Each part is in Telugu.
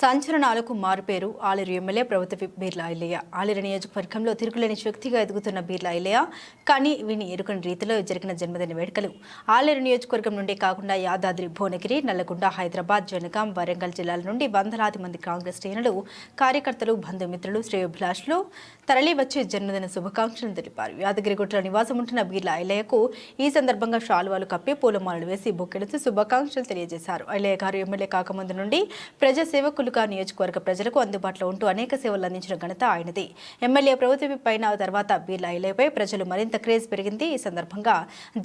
సంచలనాలకు మారుపేరు ఆలేరు ఎమ్మెల్యే ప్రభుత్వ బీర్లా ఐలయ్య ఆలేరు నియోజకవర్గంలో తిరుగులేని శక్తిగా ఎదుగుతున్న బీర్లా ఐలయ్య కానీ విని ఎరుకని రీతిలో జరిగిన జన్మదిన వేడుకలు. ఆలేరు నియోజకవర్గం నుండి కాకుండా యాదాద్రి భువనగిరి నల్లగొండ హైదరాబాద్ జనగాం వరంగల్ జిల్లాల నుండి వందలాది మంది కాంగ్రెస్ శ్రేణులు కార్యకర్తలు బంధుమిత్రులు శ్రేయోభిలాషులు తరలివచ్చి జన్మదిన శుభాకాంక్షలు తెలిపారు. యాదగిరిగుట్ల నివాసం ఉంటున్న బీర్లా ఐలయ్యకు ఈ సందర్భంగా శాలువాలు కప్పి పూలమాలలు వేసి బొక్కెడుతూ శుభాకాంక్షలు తెలియజేశారు. ఐలయ్య గారు ఎమ్మెల్యే కాకముందు నుండి ప్రజాసేవకు సేవకులుగా నియోజకవర్గ ప్రజలకు అందుబాటులో ఉంటూ అనేక సేవలు అందించిన ఘనత ఆయనది. ఎమ్మెల్యే ప్రభుత్వ పైన తర్వాత బీర్లా ఐలయ్యపై ప్రజలు మరింత క్రేజ్ పెరిగింది. ఈ సందర్భంగా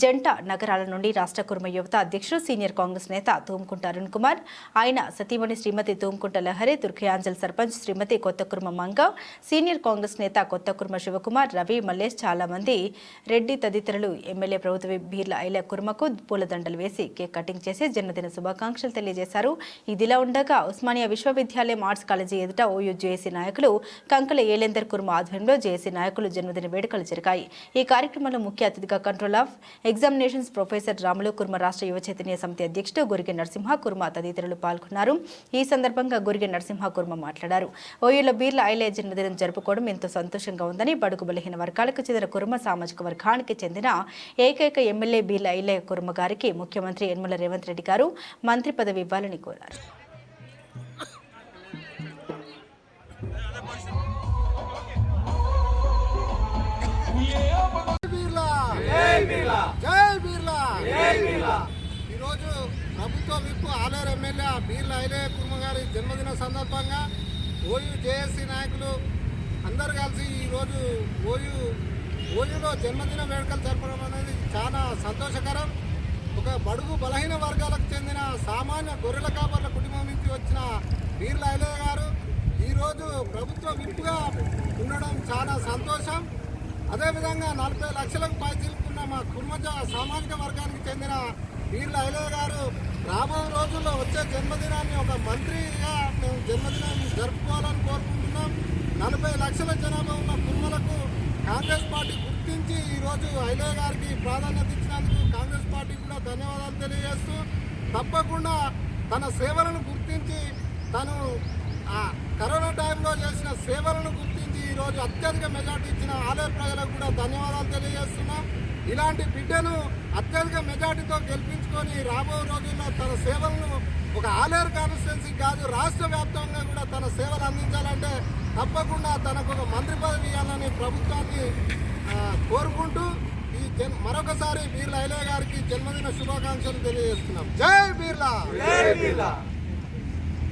జంట నగరాల నుండి రాష్ట్ర కుర్మ యువత అధ్యక్షుడు సీనియర్ కాంగ్రెస్ నేత తూముకుంట అరుణ్ కుమార్ ఆయన సతీమణి శ్రీమతి తూముకుంట లహరి దుర్గయాంజల్ సర్పంచ్ శ్రీమతి కొత్త కుర్మ మంగ సీనియర్ కాంగ్రెస్ నేత కొత్త కుర్మ శివకుమార్ రవి మల్లేష్ చాలా మంది. రెడ్డి తదితరులు ఎమ్మెల్యే ప్రభుత్వ బీర్ల ఐల కుర్మకు పూలదండలు వేసి కేక్ కటింగ్ చేసి జన్మదిన శుభాకాంక్షలు తెలియజేశారు. ఇదిలా ఉండగా ఉస్మానియా విశ్వవిద్యాలయం ఆర్ట్స్ కాలేజీ ఎదుట ఓయూ జేఏసీ నాయకులు కంకల ఏలేందర్ కుర్మ ఆధ్వర్యంలో జేఏసీ నాయకులు జన్మదిన వేడుకలు జరిగాయి. ఈ కార్యక్రమంలో ముఖ్య అతిథిగా control of examinations professor Ramulu Kurma రాష్ట్ర యువ చైతన్య సమితి అధ్యక్షుడు గురిగి నరసింహ కుర్మ తదితరులు పాల్గొన్నారు. ఈ సందర్భంగా గురిగి నరసింహ కుర్మ మాట్లాడారు. ఓయూలో బీర్ల ఐలే జన్మదినం జరుపుకోవడం ఎంతో సంతోషంగా ఉందని బడుగు బలహీన వర్గాలకు చెందిన కుర్మ సామాజిక వర్గానికి చెందిన ఏకైక ఎమ్మెల్యే బీర్ల ఐలే కుర్మ గారికి ముఖ్యమంత్రి యనమల రేవంత్ రెడ్డి గారు మంత్రి పదవి ఇవ్వాలని కోరారు. ఈరోజు ప్రభుత్వ విప్పు ఆలేరు ఎమ్మెల్యే బీర్లా ఐలయ్య కుర్మ గారి జన్మదిన సందర్భంగా ఓయూ జేఏసీ నాయకులు అందరు కలిసి ఈరోజు ఓయూ ఓయూలో జన్మదిన వేడుకలు జరపడం అనేది చాలా సంతోషకరం. ఒక బడుగు బలహీన వర్గాలకు చెందిన సామాన్య గొర్రెల కాపర్ల కుటుంబం నుంచి వచ్చిన బీర్లా ఐలయ్య గారు ఈరోజు ప్రభుత్వ విప్పుగా ఉండడం చాలా సంతోషం. అదేవిధంగా నలభై లక్షలకు పైచిలుకున్న మా కుటుంబ సామాజిక వర్గానికి చెందిన వీళ్ళ ఐలయ్య గారు రాబోయే రోజుల్లో వచ్చే జన్మదినాన్ని ఒక మంత్రిగా మేము జన్మదినాన్ని జరుపుకోవాలని కోరుకుంటున్నాం. నలభై లక్షల జనాభా ఉన్న కుర్మలకు కాంగ్రెస్ పార్టీ గుర్తించి ఈరోజు ఐలయ్య గారికి ప్రాధాన్యత ఇచ్చినందుకు కాంగ్రెస్ పార్టీకి కూడా ధన్యవాదాలు తెలియజేస్తూ తప్పకుండా తన సేవలను గుర్తించి తను ఆ కరోనా టైంలో చేసిన సేవలను గుర్తించి ఈరోజు అత్యధిక మెజార్టీ ఇచ్చిన ఆలయ ప్రజలకు కూడా ధన్యవాదాలు తెలియజేస్తున్నాం. ఇలాంటి బిడ్డను అత్యధిక మెజార్టీతో గెలిపించుకొని రాబో రోజుల్లో తన సేవలను ఒక ఆలేరు కాన్స్టిట్యున్సీ కాదు రాష్ట్ర వ్యాప్తంగా కూడా తన సేవలు అందించాలంటే తప్పకుండా తనకు ఒక మంత్రి పదవి ఇవ్వాలని ప్రభుత్వాన్ని కోరుకుంటూ ఈ జన్ మరొకసారి బీర్లా ఐలే గారికి జన్మదిన శుభాకాంక్షలు తెలియజేస్తున్నాం. జై బీర్లా! జై